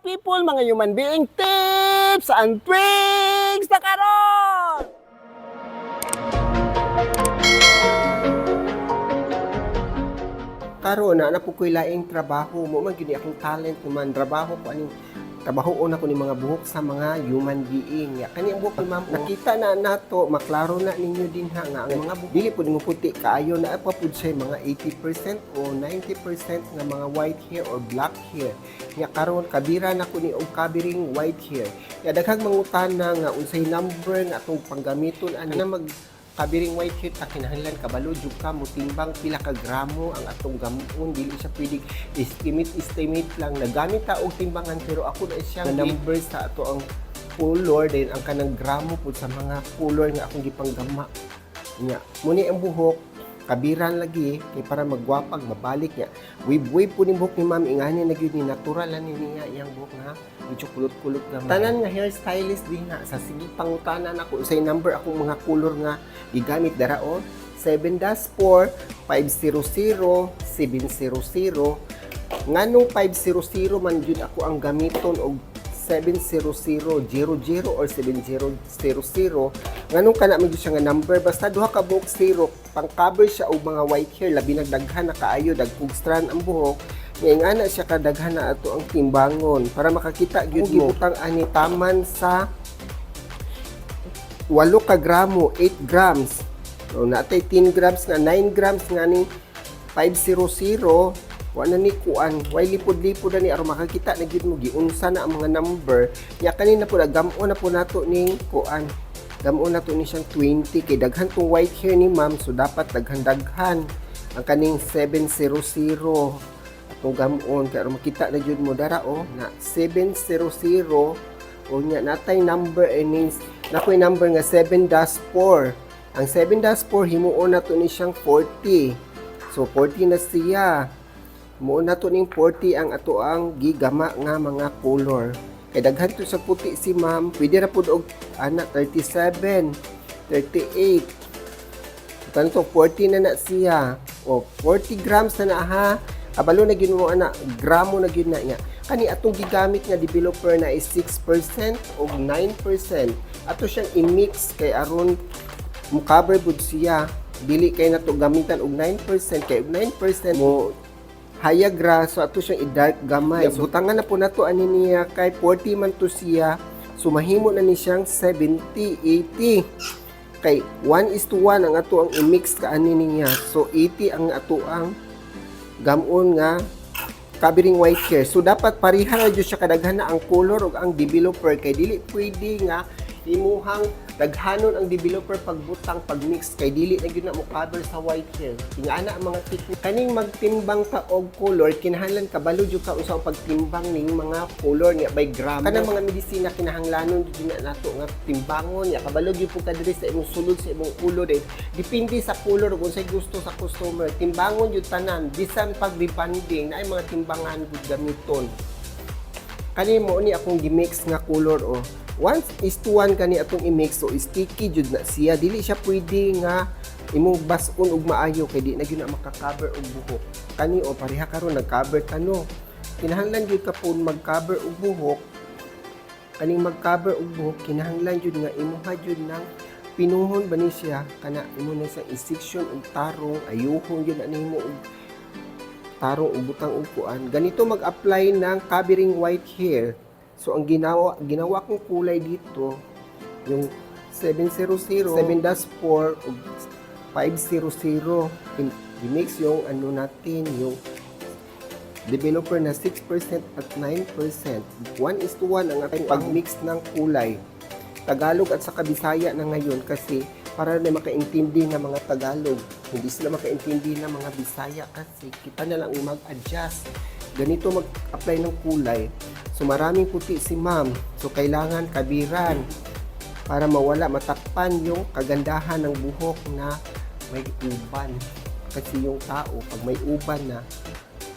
people, mga human being, tips and tricks na karon! karon na na po ko'y laing trabaho mo man gyud akong talent man trabaho ko aning trabaho una ko ni mga buhok sa mga human being. Ya kani ang buhok ni ma'am nakita na nato maklaro na ninyo din ha nga ang mga buhok. Dili pud mo puti kaayo na pa pud siya mga 80% o 90% nga mga white hair or black hair. Ya karon kabira na ko ni og kabiring white hair. Ya daghang mangutana nga unsay number nga atong panggamiton ana na mag kabiring white hair ta kinahanglan kabalo jud ka mo timbang pila ka gramo ang atong gamon. Dili siya pwedeng estimate estimate lang nagamit ta og timbangan pero ako na siya number sa ato ang color din ang kanang gramo pud sa mga color nga akong gipanggama nya muni ang buhok kabiran lagi kay para magwapag babalik niya. Wave wave po ni buhok ni ma'am. Ingani na gyud ni natural ani niya iyang buhok nga medyo kulot-kulot nga tanan nga hairstylist din na sa sige pangutanan ako usay number ako mga color nga gigamit dara o 7-4 500 700 nganong 500 man gyud ako ang gamiton og 700 00 or 7000 nganong kana medyo siya nga number basta duha ka buhok 0 pang-cover siya og mga white hair. Labi nagdaghan na kaayo dagkog strand ang buhok. Ngayon ana siya kadaghan na ato ang timbangon. Para makakita gyud mo. gibutang ani taman sa 8 ka gramo 8 grams. So natay 10 grams nga 9 grams nga ni 500 wala ni kuan. Way lipod-lipod na ni aron makakita na gyud mo giunsa na ang mga number. Nya kanina po nagamo na po nato ning kuan. Gamo na to ni siyang 20 kay daghan tong white hair ni ma'am so dapat daghan-daghan ang kaning 700 atong gamon kay makita na gyud mo dara oh na 700 o nya natay number earnings nakoy number nga 7-4 ang 7-4 himuon na to ni siyang 40 so 40 na siya mo na to ning 40 ang ato ang gigama nga mga color. Kay daghan to sa puti si ma'am. Pwede ra pud og ana 37 38 tanto 40 na na siya. O 40 grams na na ha abalo na gyud mo ana gramo na gyud na niya. Kani atong gigamit nga developer na is 6% o 9% ato siyang i-mix kay aron mo cover pud siya. Dili kay nato gamitan og 9% kay og 9% mo hayag ra so ato siyang i-dark gamay. So butangan na po nato ani niya kay 40 man to siya. So mahimo na ni siyang 70, 80. Kay 1 is to 1 ang ato ang i-mix ka ani niya. So 80 ang ato ang gamon nga covering white hair. So dapat pareha na jud siya kadaghan na ang color ug ang developer kay dili pwede nga imuhang daghanon ang developer pagbutang pagmix. Kay dili na gyud na mo cover sa white hair ingana ang mga technique. Kaning magtimbang ka og color kinahanglan kabalo jud ka usa ang pagtimbang ning mga color nga by gram kanang mga medisina kinahanglanon jud na nato nga timbangon ya kabalo jud po ka diri sa imong sulod sa imong ulo din depende sa color kung unsay gusto sa customer. Timbangon jud tanan. Bisan pag rebanding na ay mga timbangan gud gamiton. Kani mo ni akong gimix nga color o once is to kani atong i-mix so sticky jud na siya. Dili siya pwede nga imong bas-on og maayo kay di na gyud na maka-cover og buhok. Kani o pareha karon nag-cover kano kinahanglan jud ka pud mag-cover og buhok. Kaning mag-cover og buhok kinahanglan jud nga imuha jud ng pinuhon ba ni siya? Kana imo na sa i-section og tarong ayuhon jud na nimo og tarong ug butang og kuan. Ganito mag-apply ng covering white hair So ang ginawa ginawa kong kulay dito yung 700, 7-4 o 500 in i-mix yung ano natin yung developer na 6% at 9%. 1 is to 1 ang ating pag-mix ng kulay. Tagalog at sa Bisaya na ngayon kasi para na makaintindi ng mga Tagalog. Hindi sila makaintindi ng mga Bisaya kasi kita na lang mag-adjust. Ganito mag-apply ng kulay. So maraming puti si ma'am. So kailangan kabiran para mawala, matakpan yung kagandahan ng buhok na may uban. Kasi yung tao, pag may uban na,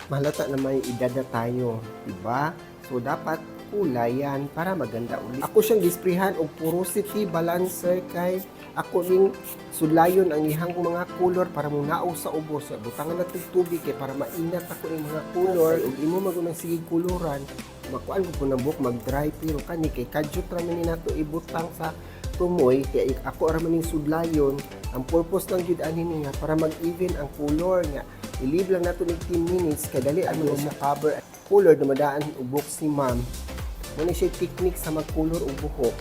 mahalata na may edad na tayo. Diba? So dapat kulay yan para maganda ulit. Ako siyang disprehan og porosity balancer kay ako ning sulayon ang ihang mga color para mo naaw sa ubos. So, butangan na tug tubig kay para mainat ako ng mga color ug imo magunang sige kuluran. Makuan ko ng buhok mag-dry pero kani kay kadyot ra man ni nato ibutang sa tumoy kay ako ra man ning sudlayon ang purpose lang gyud ani niya para mag-even ang color nga i-leave lang nato ning 10 minutes kay dali ano siya cover color dumadaan buhok si ma'am Muna siya technique sa mag-color og buhok.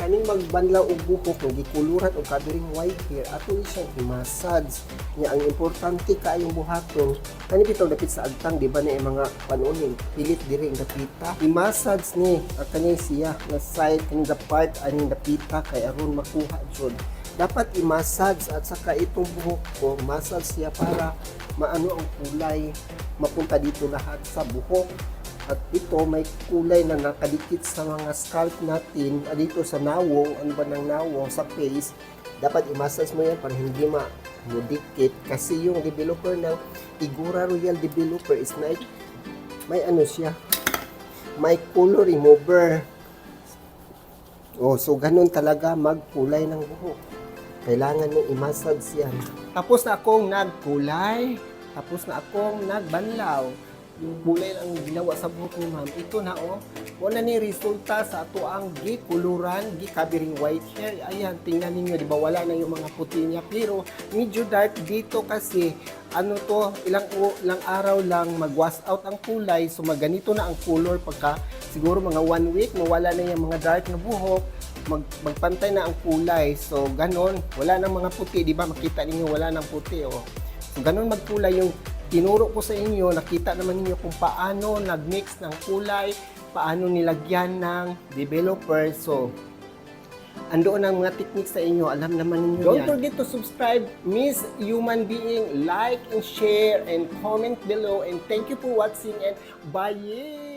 Kaning magbanlaw og buhok nga gikuluran og covering white hair ato ni siyang i-massage. Nga ang importante kaayong buhaton. Kani bitaw dapit sa agtang di ba na yung mga panunin pilit diri ang dapita? I-massage ni at kani siya nga side kani the part aning dapita kay aron makuha jud. Dapat i-massage at saka itong buhok ko massage siya para maano ang kulay mapunta dito lahat sa buhok at ito may kulay na nakadikit sa mga scalp natin. Dito sa nawong ano ba ng nawong sa face dapat i-massage mo yan para hindi ma mudikit kasi yung developer ng Igura Royal Developer is like may ano siya? May color remover. Oh so ganun talaga magkulay ng buhok. Kailangan mo i-massage yan. Tapos na akong nagkulay. Tapos na akong nagbanlaw yung kulay ang ginawa sa buhok ni ma'am. Ito na oh. Wala ni resulta sa ato ang gikuluran gikabering white hair. Ayan tingnan ninyo di ba? Wala na yung mga puti niya. Pero medyo dark dito kasi ano to ilang ilang araw lang mag-wash out ang kulay. So maganito na ang color pagka siguro mga one week mawala na yung mga dark na buhok. Mag, magpantay na ang kulay. So ganon. Wala nang mga puti di ba? Makita ninyo wala nang puti oh. So, ganun magkulay yung tinuro ko sa inyo, nakita naman ninyo kung paano nag-mix ng kulay, paano nilagyan ng developer. So, andoon ang mga techniques sa inyo, alam naman ninyo Don't forget to subscribe, Miss Human Being, like and share and comment below. And thank you for watching and bye!